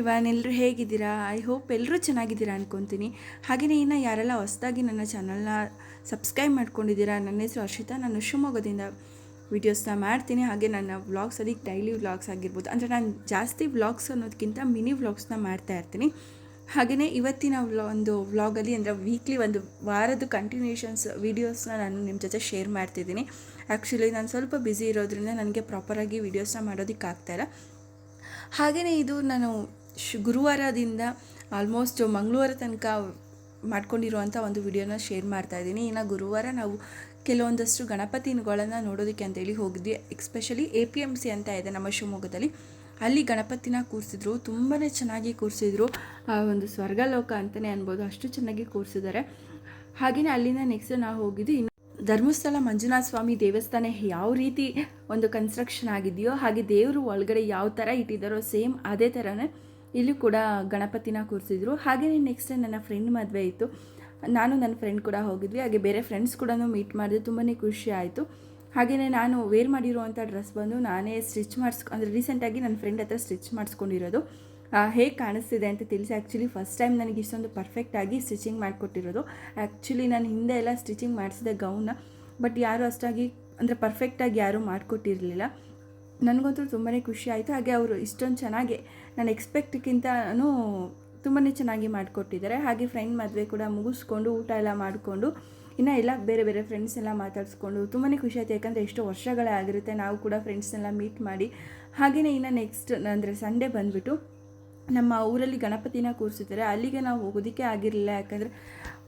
Everyone ಎಲ್ಲರೂ ಹೇಗಿದ್ದೀರಾ? I hope ಎಲ್ಲರೂ ಚೆನ್ನಾಗಿದ್ದೀರಾ ಅಂದ್ಕೊತೀನಿ ಹಾಗೆಯೇ ಇನ್ನು ಯಾರೆಲ್ಲ ಹೊಸದಾಗಿ ನನ್ನ ಚಾನಲ್ನ ಸಬ್ಸ್ಕ್ರೈಬ್ ಮಾಡ್ಕೊಂಡಿದ್ದೀರಾ, ನನ್ನ ಹೆಸರು ಹರ್ಷಿತಾ. ನಾನು ಶಿವಮೊಗ್ಗದಿಂದ ವೀಡಿಯೋಸ್ನ ಮಾಡ್ತೀನಿ. ಹಾಗೆ ನನ್ನ ವ್ಲಾಗ್ಸ್ ಅದಕ್ಕೆ ಡೈಲಿ ವ್ಲಾಗ್ಸ್ ಆಗಿರ್ಬೋದು. ಅಂದರೆ ನಾನು ಜಾಸ್ತಿ ವ್ಲಾಗ್ಸ್ ಅನ್ನೋದಕ್ಕಿಂತ ಮಿನಿ ವ್ಲಾಗ್ಸ್ನ ಮಾಡ್ತಾ ಇರ್ತೀನಿ. ಹಾಗೆಯೇ ಇವತ್ತಿನ ವ್ಲಾ ಒಂದು ವ್ಲಾಗಲ್ಲಿ ಅಂದರೆ ವೀಕ್ಲಿ ಒಂದು ವಾರದ ಕಂಟಿನ್ಯೂಷನ್ಸ್ ವೀಡಿಯೋಸ್ನ ನಾನು ನಿಮ್ಮ ಜೊತೆ ಶೇರ್ ಮಾಡ್ತಿದ್ದೀನಿ ಆ್ಯಕ್ಚುಲಿ ನಾನು ಸ್ವಲ್ಪ ಬ್ಯುಸಿ ಇರೋದ್ರಿಂದ ನನಗೆ ಪ್ರಾಪರಾಗಿ ವೀಡಿಯೋಸ್ನ ಮಾಡೋದಕ್ಕಾಗ್ತಾಯಿಲ್ಲ ಹಾಗೆಯೇ ಇದು ನಾನು ಶ್ ಗುರುವಾರದಿಂದ ಆಲ್ಮೋಸ್ಟ್ ಮಂಗಳವಾರ ತನಕ ಮಾಡ್ಕೊಂಡಿರುವಂಥ ಒಂದು ವಿಡಿಯೋನ ಶೇರ್ ಮಾಡ್ತಾ ಇದ್ದೀನಿ. ಇನ್ನು ಗುರುವಾರ ನಾವು ಕೆಲವೊಂದಷ್ಟು ಗಣಪತಿಗಳನ್ನು ನೋಡೋದಕ್ಕೆ ಅಂತೇಳಿ ಹೋಗಿದ್ವಿ. Especially A P M C ಅಂತ ಇದೆ ನಮ್ಮ ಶಿವಮೊಗ್ಗದಲ್ಲಿ. ಅಲ್ಲಿ ಗಣಪತಿನ ಕೂರಿಸಿದ್ರು. ತುಂಬಾ ಚೆನ್ನಾಗಿ ಕೂರಿಸಿದ್ರು. ಆ ಒಂದು ಸ್ವರ್ಗಲೋಕ ಅಂತಲೇ ಅನ್ಬೋದು. ಅಷ್ಟು ಚೆನ್ನಾಗಿ ಕೂರಿಸಿದ್ದಾರೆ. ಹಾಗೆಯೇ ಅಲ್ಲಿಂದ ನೆಕ್ಸ್ಟ್ ನಾವು ಹೋಗಿದ್ದು ಇನ್ನು ಧರ್ಮಸ್ಥಳ ಮಂಜುನಾಥ ಸ್ವಾಮಿ ದೇವಸ್ಥಾನ ಯಾವ ರೀತಿ ಒಂದು ಕನ್ಸ್ಟ್ರಕ್ಷನ್ ಆಗಿದೆಯೋ ಹಾಗೆ ದೇವರು ಒಳಗಡೆ ಯಾವ ಥರ ಇಟ್ಟಿದ್ದಾರೋ ಸೇಮ್ ಅದೇ ಥರನೇ ಇಲ್ಲೂ ಕೂಡ ಗಣಪತಿನ ಕೂರಿಸಿದ್ರು. ಹಾಗೆಯೇ ನೆಕ್ಸ್ಟ್ ನನ್ನ ಫ್ರೆಂಡ್ ಮದುವೆ ಇತ್ತು. ನಾನು ನನ್ನ ಫ್ರೆಂಡ್ ಕೂಡ ಹೋಗಿದ್ವಿ. ಹಾಗೆ ಬೇರೆ ಫ್ರೆಂಡ್ಸ್ ಕೂಡ ಮೀಟ್ ಮಾಡಿದೆ. ತುಂಬಾ ಖುಷಿ ಆಯಿತು. ಹಾಗೆಯೇ ನಾನು ವೇರ್ ಮಾಡಿರುವಂಥ ಡ್ರೆಸ್ ಬಂದು ನಾನೇ ಸ್ಟಿಚ್ ಮಾಡಿಸ್ಕೊ, ಅಂದರೆ ರೀಸೆಂಟಾಗಿ ನನ್ನ ಫ್ರೆಂಡ್ ಹತ್ರ ಸ್ಟಿಚ್ ಮಾಡಿಸ್ಕೊಂಡಿರೋದು. ಹೇಗೆ ಕಾಣಿಸ್ತಿದೆ ಅಂತ ತಿಳಿಸಿ. ಆ್ಯಕ್ಚುಲಿ ಫಸ್ಟ್ ಟೈಮ್ ನನಗೆ ಇಷ್ಟೊಂದು ಪರ್ಫೆಕ್ಟಾಗಿ ಸ್ಟಿಚಿಂಗ್ ಮಾಡಿಕೊಟ್ಟಿರೋದು. ಆ್ಯಕ್ಚುಲಿ ನಾನು ಹಿಂದೆ ಎಲ್ಲ ಸ್ಟಿಚಿಂಗ್ ಮಾಡಿಸಿದೆ ಗೌನ್ನ ಬಟ್ ಯಾರು ಅಷ್ಟಾಗಿ, ಅಂದರೆ ಪರ್ಫೆಕ್ಟಾಗಿ ಯಾರೂ ಮಾಡಿಕೊಟ್ಟಿರಲಿಲ್ಲ. ನನಗಂತೂ ತುಂಬಾ ಖುಷಿ ಆಯಿತು. ಹಾಗೆ ಅವರು ಇಷ್ಟೊಂದು ಚೆನ್ನಾಗಿ ನಾನು ಎಕ್ಸ್ಪೆಕ್ಟ್ಗಿಂತನೂ ತುಂಬಾ ಚೆನ್ನಾಗಿ ಮಾಡಿಕೊಟ್ಟಿದ್ದಾರೆ. ಹಾಗೆ ಫ್ರೆಂಡ್ ಮದುವೆ ಕೂಡ ಮುಗಿಸ್ಕೊಂಡು ಊಟ ಎಲ್ಲ ಮಾಡಿಕೊಂಡು ಇನ್ನು ಎಲ್ಲ ಬೇರೆ ಬೇರೆ ಫ್ರೆಂಡ್ಸ್ ಎಲ್ಲ ಮಾತಾಡಿಸ್ಕೊಂಡು ತುಂಬಾ ಖುಷಿ ಆಯಿತು. ಯಾಕಂದರೆ ಎಷ್ಟು ವರ್ಷಗಳೇ ಆಗಿರುತ್ತೆ ನಾವು ಕೂಡ ಫ್ರೆಂಡ್ಸ್ನೆಲ್ಲ ಮೀಟ್ ಮಾಡಿ. ಹಾಗೆಯೇ ಇನ್ನು ನೆಕ್ಸ್ಟ್ ಅಂದರೆ ಸಂಡೇ ಬಂದುಬಿಟ್ಟು ನಮ್ಮ ಊರಲ್ಲಿ ಗಣಪತಿನ ಕೂರಿಸಿದ್ದಾರೆ. ಅಲ್ಲಿಗೆ ನಾವು ಹೋಗೋದಕ್ಕೆ ಆಗಿರಲಿಲ್ಲ. ಯಾಕಂದರೆ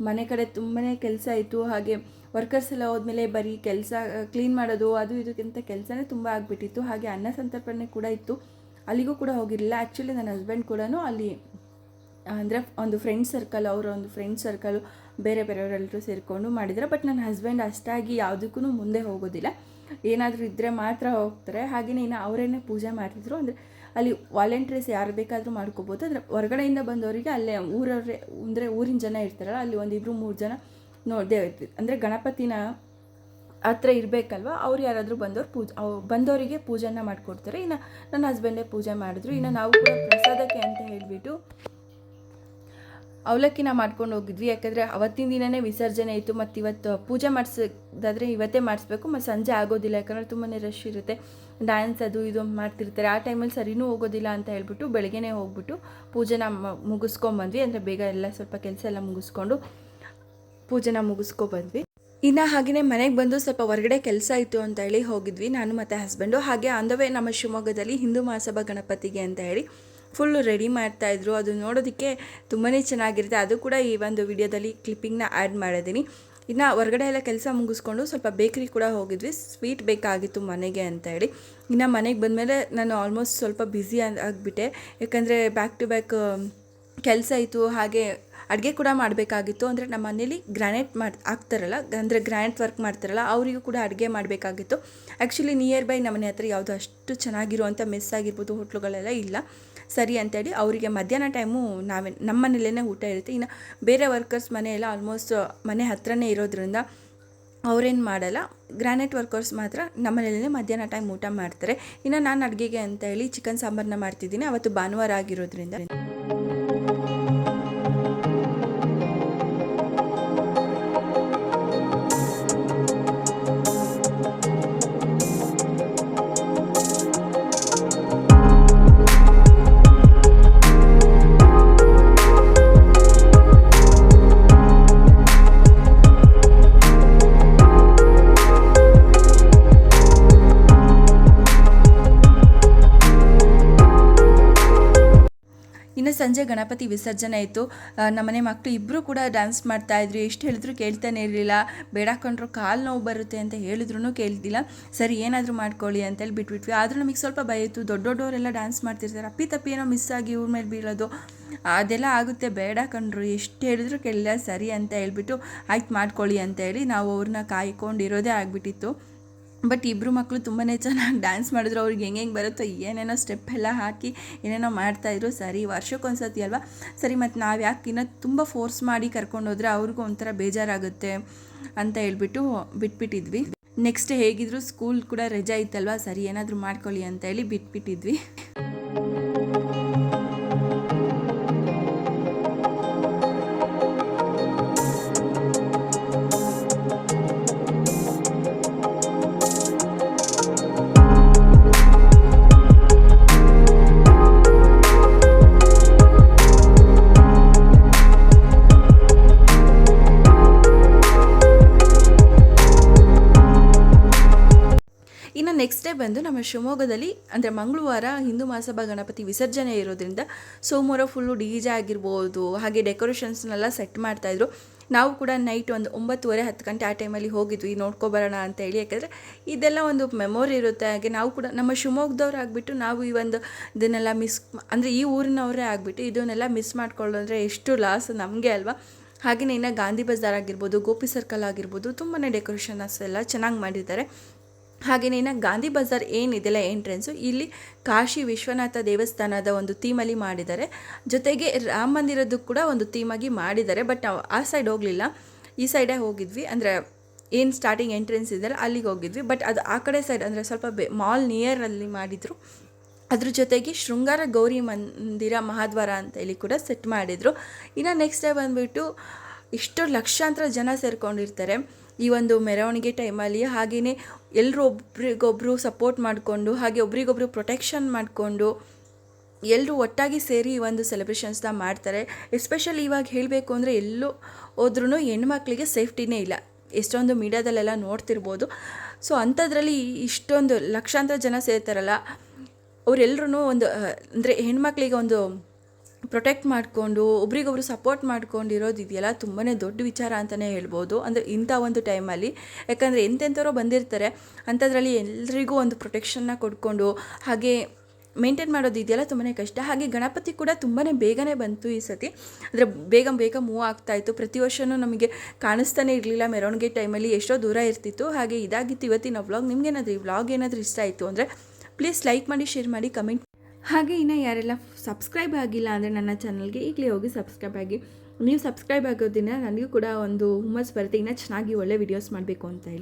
ಮನೆ ಕಡೆ ತುಂಬಾ ಕೆಲಸ ಇತ್ತು. ಹಾಗೆ ವರ್ಕರ್ಸ್ ಎಲ್ಲ ಹೋದ್ಮೇಲೆ ಬರೀ ಕೆಲಸ ಕ್ಲೀನ್ ಮಾಡೋದು, ಅದು ಇದಕ್ಕಿಂತ ಕೆಲಸನೇ ತುಂಬ ಆಗಿಬಿಟ್ಟಿತ್ತು. ಹಾಗೆ ಅನ್ನ ಸಂತರ್ಪಣೆ ಕೂಡ ಇತ್ತು. ಅಲ್ಲಿಗೂ ಕೂಡ ಹೋಗಿರಲಿಲ್ಲ. ಆ್ಯಕ್ಚುಲಿ ನನ್ನ ಹಸ್ಬೆಂಡ್ ಕೂಡ ಅಲ್ಲಿ, ಅಂದರೆ ಒಂದು ಫ್ರೆಂಡ್ ಸರ್ಕಲ್ ಅವರ ಒಂದು ಫ್ರೆಂಡ್ ಸರ್ಕಲ್ ಬೇರೆ ಬೇರೆಯವರೆಲ್ಲರೂ ಸೇರಿಕೊಂಡು ಮಾಡಿದ್ದಾರೆ ಬಟ್ ನನ್ನ ಹಸ್ಬೆಂಡ್ ಅಷ್ಟಾಗಿ ಯಾವುದಕ್ಕೂ ಮುಂದೆ ಹೋಗೋದಿಲ್ಲ. ಏನಾದರೂ ಇದ್ದರೆ ಮಾತ್ರ ಹೋಗ್ತಾರೆ. ಹಾಗೆಯೇ ಇನ್ನು ಅವರೇನೆ ಪೂಜೆ ಮಾಡ್ತಿದ್ರು. ಅಂದರೆ ಅಲ್ಲಿ ವಾಲಂಟ್ರೀಸ್ ಯಾರು ಬೇಕಾದರೂ ಮಾಡ್ಕೋಬೋದು. ಅಂದರೆ ಹೊರಗಡೆಯಿಂದ ಬಂದವರಿಗೆ ಅಲ್ಲೇ ಊರವರೇ, ಅಂದರೆ ಊರಿನ ಜನ ಇರ್ತಾರಲ್ಲ, ಅಲ್ಲಿ ಒಂದು ಇಬ್ಬರು ಮೂರು ಜನ ನೋಡದೆ ಇರ್ತಿತ್ತು ಅಂದರೆ ಗಣಪತಿನ ಹತ್ರ ಇರಬೇಕಲ್ವ, ಅವ್ರು ಯಾರಾದರೂ ಬಂದವ್ರು ಪೂಜ ಬಂದವರಿಗೆ ಪೂಜೆನ ಮಾಡಿಕೊಡ್ತಾರೆ. ಇನ್ನು ನನ್ನ ಹಸ್ಬೆಂಡೇ ಪೂಜೆ ಮಾಡಿದ್ರು. ಇನ್ನು ನಾವು ಕೂಡ ಪ್ರಸಾದಕ್ಕೆ ಅಂತ ಹೇಳಿಬಿಟ್ಟು ಅವಲಕ್ಕಿನ ಮಾಡ್ಕೊಂಡು ಹೋಗಿದ್ವಿ. ಯಾಕಂದರೆ ಅವತ್ತಿನ ದಿನವೇ ವಿಸರ್ಜನೆ ಇತ್ತು. ಮತ್ತು ಇವತ್ತು ಪೂಜೆ ಮಾಡಿಸೋದಾದರೆ ಇವತ್ತೇ ಮಾಡಿಸ್ಬೇಕು. ಮತ್ತು ಸಂಜೆ ಆಗೋದಿಲ್ಲ. ಯಾಕಂದರೆ ತುಂಬಾ ರಶ್ ಇರುತ್ತೆ. ಡ್ಯಾನ್ಸ್ ಅದು ಇದು ಮಾಡ್ತಿರ್ತಾರೆ. ಆ ಟೈಮಲ್ಲಿ ಸರಿನೂ ಹೋಗೋದಿಲ್ಲ ಅಂತ ಹೇಳ್ಬಿಟ್ಟು ಬೆಳಗ್ಗೆನೇ ಹೋಗ್ಬಿಟ್ಟು ಪೂಜೆನ ಮುಗಿಸ್ಕೊಂಬಂದ್ವಿ. ಅಂದರೆ ಬೇಗ ಎಲ್ಲ ಸ್ವಲ್ಪ ಕೆಲಸ ಎಲ್ಲ ಮುಗಿಸ್ಕೊಂಡು ಪೂಜೆನ ಮುಗಿಸ್ಕೊ ಬಂದ್ವಿ. ಇನ್ನು ಹಾಗೆಯೇ ಮನೆಗೆ ಬಂದು ಸ್ವಲ್ಪ ಹೊರಗಡೆ ಕೆಲಸ ಇತ್ತು ಅಂತ ಹೇಳಿ ಹೋಗಿದ್ವಿ. ನಾನು ಮತ್ತು ಹಸ್ಬೆಂಡು. ಹಾಗೆ ಅಂದವೇ ನಮ್ಮ ಶಿವಮೊಗ್ಗದಲ್ಲಿ ಹಿಂದೂ ಮಹಾಸಭಾ ಗಣಪತಿಗೆ ಅಂತ ಹೇಳಿ ಫುಲ್ಲು ರೆಡಿ ಮಾಡ್ತಾಯಿದ್ರು ಅದು ನೋಡೋದಕ್ಕೆ ತುಂಬಾ ಚೆನ್ನಾಗಿರುತ್ತೆ. ಅದು ಕೂಡ ಈ ಒಂದು ವಿಡಿಯೋದಲ್ಲಿ ಕ್ಲಿಪ್ಪಿಂಗ್ನ ಆ್ಯಡ್ ಮಾಡಿದ್ದೀನಿ. ಇನ್ನು ಹೊರಗಡೆ ಎಲ್ಲ ಕೆಲಸ ಮುಗಿಸ್ಕೊಂಡು ಸ್ವಲ್ಪ ಬೇಕ್ರಿ ಕೂಡ ಹೋಗಿದ್ವಿ. ಸ್ವೀಟ್ ಬೇಕಾಗಿತ್ತು ಮನೆಗೆ ಅಂತ ಹೇಳಿ. ಇನ್ನು ಮನೆಗೆ ಬಂದಮೇಲೆ ನಾನು ಆಲ್ಮೋಸ್ಟ್ ಸ್ವಲ್ಪ ಬ್ಯುಸಿ ಆಗಿಬಿಟ್ಟೆ. ಯಾಕಂದರೆ ಬ್ಯಾಕ್ ಟು ಬ್ಯಾಕ್ ಕೆಲಸ ಇತ್ತು. ಹಾಗೆ ಅಡುಗೆ ಕೂಡ ಮಾಡಬೇಕಾಗಿತ್ತು. ಅಂದರೆ ನಮ್ಮ ಮನೇಲಿ ಗ್ರಾನೈಟ್ ಮಾಡಿ ಆಗ್ತಾರಲ್ಲ ಅಂದರೆ ಗ್ರಾನೈಟ್ ವರ್ಕ್ ಮಾಡ್ತಾರಲ್ಲ, ಅವರಿಗೂ ಕೂಡ ಅಡುಗೆ ಮಾಡಬೇಕಾಗಿತ್ತು. ಆ್ಯಕ್ಚುಲಿ ನಿಯರ್ ಬೈ ನಮ್ಮನೆ ಹತ್ರ ಯಾವುದು ಅಷ್ಟು ಚೆನ್ನಾಗಿರುವಂಥ ಮೆಸ್ ಆಗಿರ್ಬೋದು, ಹೋಟ್ಲುಗಳೆಲ್ಲ ಇಲ್ಲ. ಸರಿ ಅಂತೇಳಿ ಅವರಿಗೆ ಮಧ್ಯಾಹ್ನ ಟೈಮು ನಾವೇ, ನಮ್ಮ ಮನೇಲೇ ಊಟ ಇರುತ್ತೆ. ಇನ್ನು ಬೇರೆ ವರ್ಕರ್ಸ್ ಮನೆಯೆಲ್ಲ ಆಲ್ಮೋಸ್ಟ್ ಮನೆ ಹತ್ರನೇ ಇರೋದ್ರಿಂದ ಅವರೇನು ಮಾಡಲ್ಲ. ಗ್ರಾನೈಟ್ ವರ್ಕರ್ಸ್ ಮಾತ್ರ ನಮ್ಮ ಮನೇಲೇ ಮಧ್ಯಾಹ್ನ ಟೈಮ್ ಊಟ ಮಾಡ್ತಾರೆ. ಇನ್ನು ನಾನು ಅಡುಗೆಗೆ ಅಂತ ಹೇಳಿ ಚಿಕನ್ ಸಾಂಬಾರನ್ನ ಮಾಡ್ತಿದ್ದೀನಿ. ಅವತ್ತು ಭಾನುವಾರ ಆಗಿರೋದ್ರಿಂದ. ಸಂಜೆ ಗಣಪತಿ ವಿಸರ್ಜನೆ ಇತ್ತು ನಮ್ಮನೆ ಮಕ್ಕಳು ಇಬ್ಬರು ಕೂಡ ಡ್ಯಾನ್ಸ್ ಮಾಡ್ತಾಯಿದ್ರು ಎಷ್ಟು ಹೇಳಿದ್ರು ಕೇಳ್ತಾನೆ ಇರಲಿಲ್ಲ. ಬೇಡ ಕಂಡ್ರು ಕಾಲು ನೋವು ಬರುತ್ತೆ ಅಂತ ಹೇಳಿದ್ರು ಕೇಳ್ತಿಲ್ಲ ಸರಿ, ಏನಾದರೂ ಮಾಡ್ಕೊಳ್ಳಿ ಅಂತೇಳಿ ಬಿಟ್ಬಿಟ್ವಿ. ಆದರೂ ನಮಗೆ ಸ್ವಲ್ಪ ಭಯ ಇತ್ತು. ದೊಡ್ಡ ದೊಡ್ಡವರೆಲ್ಲ ಡ್ಯಾನ್ಸ್ ಮಾಡ್ತಿರ್ತಾರೆ. ಅಪ್ಪಿ ತಪ್ಪಿ ಏನೋ ಮಿಸ್ ಆಗಿ ಇವ್ರ ಮೇಲೆ ಬೀಳೋದು. ಅದೆಲ್ಲ ಆಗುತ್ತೆ. ಬೇಡ ಕಂಡ್ರು ಎಷ್ಟು ಹೇಳಿದ್ರು ಕೇಳಿಲ್ಲ. ಸರಿ ಅಂತ ಹೇಳ್ಬಿಟ್ಟು, ಆಯ್ತು, ಮಾಡ್ಕೊಳ್ಳಿ ಅಂತ ಹೇಳಿ ನಾವು ಅವ್ರನ್ನ ಕಾಯ್ಕೊಂಡಿರೋದೇ ಆಗಿಬಿಟ್ಟಿತ್ತು. ಬಟ್ ಇಬ್ಬರು ಮಕ್ಕಳು ತುಂಬಾ ಚೆನ್ನಾಗಿ ಡ್ಯಾನ್ಸ್ ಮಾಡಿದ್ರು. ಅವ್ರಿಗೆ ಹೆಂಗೆ ಹೆಂಗೆ ಬರುತ್ತೋ ಏನೇನೋ ಸ್ಟೆಪ್ ಎಲ್ಲ ಹಾಕಿ ಏನೇನೋ ಮಾಡ್ತಾಯಿದ್ರು ಸರಿ ವರ್ಷಕ್ಕೊಂದ್ಸತಿ ಅಲ್ವಾ? ಸರಿ, ಮತ್ತು ನಾವು ಯಾಕೆ ಇನ್ನೂ ತುಂಬ ಫೋರ್ಸ್ ಮಾಡಿ ಕರ್ಕೊಂಡೋದ್ರೆ ಅವ್ರಿಗೂ ಒಂಥರ ಬೇಜಾರಾಗುತ್ತೆ ಅಂತ ಹೇಳ್ಬಿಟ್ಟು ಬಿಟ್ಬಿಟ್ಟಿದ್ವಿ. ನೆಕ್ಸ್ಟ್ ಹೇಗಿದ್ರು ಸ್ಕೂಲ್ ಕೂಡ ರಜಾ ಇತ್ತಲ್ವಾ? ಸರಿ, ಏನಾದರೂ ಮಾಡ್ಕೊಳ್ಳಿ ಅಂತ ಹೇಳಿ ಬಿಟ್ಬಿಟ್ಟಿದ್ವಿ. ಬಂದು ನಮ್ಮ ಶಿವಮೊಗ್ಗದಲ್ಲಿ, ಅಂದರೆ ಮಂಗಳವಾರ ಹಿಂದೂ ಮಹಾಸಭಾ ಗಣಪತಿ ವಿಸರ್ಜನೆ ಇರೋದ್ರಿಂದ ಸೋಮವಾರ ಫುಲ್ಲು ಡಿ ಜೆ ಆಗಿರ್ಬೋದು, ಹಾಗೆ ಡೆಕೋರೇಷನ್ಸ್ನೆಲ್ಲ ಸೆಟ್ ಮಾಡ್ತಾಯಿದ್ರು ನಾವು ಕೂಡ ನೈಟ್ ಒಂದು ಒಂಬತ್ತುವರೆ, ಹತ್ತು ಗಂಟೆ ಆ ಟೈಮಲ್ಲಿ ಹೋಗಿದ್ವಿ ನೋಡ್ಕೊಬರೋಣ ಅಂತ ಹೇಳಿ. ಯಾಕಂದರೆ ಇದೆಲ್ಲ ಒಂದು ಮೆಮೊರಿ ಇರುತ್ತೆ. ಹಾಗೆ ನಾವು ಕೂಡ ನಮ್ಮ ಶಿವಮೊಗ್ಗದವ್ರು ಆಗಿಬಿಟ್ಟು ನಾವು ಈ ಒಂದು ಇದನ್ನೆಲ್ಲ ಮಿಸ್ ಅಂದರೆ ಈ ಊರಿನವರೇ ಆಗಿಬಿಟ್ಟು ಇದನ್ನೆಲ್ಲ ಮಿಸ್ ಮಾಡ್ಕೊಳ್ಳೋದ್ರೆ ಎಷ್ಟು ಲಾಸ್ ನಮಗೆ ಅಲ್ವಾ? ಹಾಗೆಯೇ ಇನ್ನು ಗಾಂಧಿ ಬಜಾರ್ ಆಗಿರ್ಬೋದು, ಗೋಪಿ ಸರ್ಕಲ್ ಆಗಿರ್ಬೋದು ತುಂಬಾ ಡೆಕೋರೇಷನ್ಸ್ ಎಲ್ಲ ಚೆನ್ನಾಗಿ ಮಾಡಿದ್ದಾರೆ. ಹಾಗೆಯೇ ಗಾಂಧಿ ಬಜಾರ್ ಏನಿದೆಯಲ್ಲ ಎಂಟ್ರೆನ್ಸು, ಇಲ್ಲಿ ಕಾಶಿ ವಿಶ್ವನಾಥ ದೇವಸ್ಥಾನದ ಒಂದು ಥೀಮಲ್ಲಿ ಮಾಡಿದ್ದಾರೆ. ಜೊತೆಗೆ ರಾಮ ಮಂದಿರದ್ದು ಕೂಡ ಒಂದು ಥೀಮಾಗಿ ಮಾಡಿದ್ದಾರೆ ಬಟ್ ನಾವು ಆ ಸೈಡ್ ಹೋಗಲಿಲ್ಲ. ಈ ಸೈಡೇ ಹೋಗಿದ್ವಿ, ಅಂದರೆ ಏನು ಸ್ಟಾರ್ಟಿಂಗ್ ಎಂಟ್ರೆನ್ಸ್ ಇದೆಯಲ್ಲ ಅಲ್ಲಿಗೆ ಹೋಗಿದ್ವಿ ಬಟ್ ಅದು ಆ ಕಡೆ ಸೈಡ್ ಅಂದರೆ ಸ್ವಲ್ಪ ಬೆ ಮಾಲ್ ನಿಯರಲ್ಲಿ ಮಾಡಿದರು. ಅದ್ರ ಜೊತೆಗೆ ಶೃಂಗಾರ ಗೌರಿ ಮಂದಿರ ಮಹಾದ್ವಾರ ಅಂತ ಹೇಳಿ ಕೂಡ ಸೆಟ್ ಮಾಡಿದರು. ಇನ್ನು ನೆಕ್ಸ್ಟ್ ಡೇ ಬಂದುಬಿಟ್ಟು ಇಷ್ಟು ಲಕ್ಷಾಂತರ ಜನ ಸೇರ್ಕೊಂಡಿರ್ತಾರೆ. ಈ ಒಂದು ಮೆರವಣಿಗೆ ಟೈಮಲ್ಲಿ ಹಾಗೆಯೇ ಎಲ್ಲರೂ ಒಬ್ರಿಗೊಬ್ರು ಸಪೋರ್ಟ್ ಮಾಡಿಕೊಂಡು, ಹಾಗೆ ಒಬ್ರಿಗೊಬ್ರು ಪ್ರೊಟೆಕ್ಷನ್ ಮಾಡಿಕೊಂಡು ಎಲ್ಲರೂ ಒಟ್ಟಾಗಿ ಸೇರಿ ಈ ಒಂದು ಸೆಲೆಬ್ರೇಷನ್ಸ್ನ ಮಾಡ್ತಾರೆ. ಎಸ್ಪೆಷಲಿ ಇವಾಗ ಹೇಳಬೇಕು ಅಂದರೆ ಎಲ್ಲೂ ಹೋದ್ರೂ ಹೆಣ್ಮಕ್ಳಿಗೆ ಸೇಫ್ಟಿನೇ ಇಲ್ಲ. ಎಷ್ಟೊಂದು ಮೀಡಿಯಾದಲ್ಲೆಲ್ಲ ನೋಡ್ತಿರ್ಬೋದು. ಸೊ ಅಂಥದ್ರಲ್ಲಿ ಇಷ್ಟೊಂದು ಲಕ್ಷಾಂತರ ಜನ ಸೇರ್ತಾರಲ್ಲ ಅವರೆಲ್ಲರೂ ಒಂದು ಅಂದರೆ ಹೆಣ್ಮಕ್ಳಿಗೆ ಒಂದು ಪ್ರೊಟೆಕ್ಟ್ ಮಾಡಿಕೊಂಡು, ಒಬ್ರಿಗೊಬ್ರು ಸಪೋರ್ಟ್ ಮಾಡ್ಕೊಂಡಿರೋದು ಇದೆಯಲ್ಲ ತುಂಬಾ ದೊಡ್ಡ ವಿಚಾರ ಅಂತಲೇ ಹೇಳ್ಬೋದು. ಅಂದರೆ ಇಂಥ ಒಂದು ಟೈಮಲ್ಲಿ ಯಾಕಂದರೆ ಎಂತೆಂಥವ್ರೋ ಬಂದಿರ್ತಾರೆ, ಅಂಥದ್ರಲ್ಲಿ ಎಲ್ರಿಗೂ ಒಂದು ಪ್ರೊಟೆಕ್ಷನ್ನ ಕೊಡ್ಕೊಂಡು, ಹಾಗೆ ಮೇಂಟೈನ್ ಮಾಡೋದು ಇದೆಯಲ್ಲ ತುಂಬಾ ಕಷ್ಟ. ಹಾಗೆ ಗಣಪತಿ ಕೂಡ ತುಂಬಾ ಬೇಗನೆ ಬಂತು ಈ ಸತಿ. ಅಂದರೆ ಬೇಗ ಬೇಗ ಮೂವ್ ಆಗ್ತಾಯಿತ್ತು ಪ್ರತಿ ವರ್ಷವೂ ನಮಗೆ ಕಾಣಿಸ್ತಾನೆ ಇರಲಿಲ್ಲ ಮೆರವಣಿಗೆ ಟೈಮಲ್ಲಿ ಎಷ್ಟೋ ದೂರ ಇರ್ತಿತ್ತು. ಹಾಗೆ ಇದಾಗಿತ್ತು ಇವತ್ತಿನ ವ್ಲಾಗ್ ನಿಮ್ಗೇನಾದರೂ ಈ ವ್ಲಾಗ್ ಏನಾದರೂ ಇಷ್ಟ ಆಯಿತು ಅಂದರೆ ಪ್ಲೀಸ್ ಲೈಕ್ ಮಾಡಿ ಶೇರ್ ಮಾಡಿ ಕಮೆಂಟ್ ಹಾಗೆ ಇನ್ನು ಯಾರೆಲ್ಲ ಸಬ್ಸ್ಕ್ರೈಬ್ ಆಗಿಲ್ಲ ಅಂದರೆ ನನ್ನ ಚಾನಲ್ಗೆ ಈಗಲೇ ಹೋಗಿ ಸಬ್ಸ್ಕ್ರೈಬ್ ಆಗಿ. ನೀವು ಸಬ್ಸ್ಕ್ರೈಬ್ ಆಗೋದ್ರಿಂದ ನನಗೂ ಕೂಡ ಒಂದು ಹುಮ್ಮಸ್ ಬರುತ್ತೆ. ಇನ್ನೂ ಚೆನ್ನಾಗಿ ಒಳ್ಳೆ ವಿಡಿಯೋಸ್ ಮಾಡಬೇಕು ಅಂತ ಹೇಳಿ.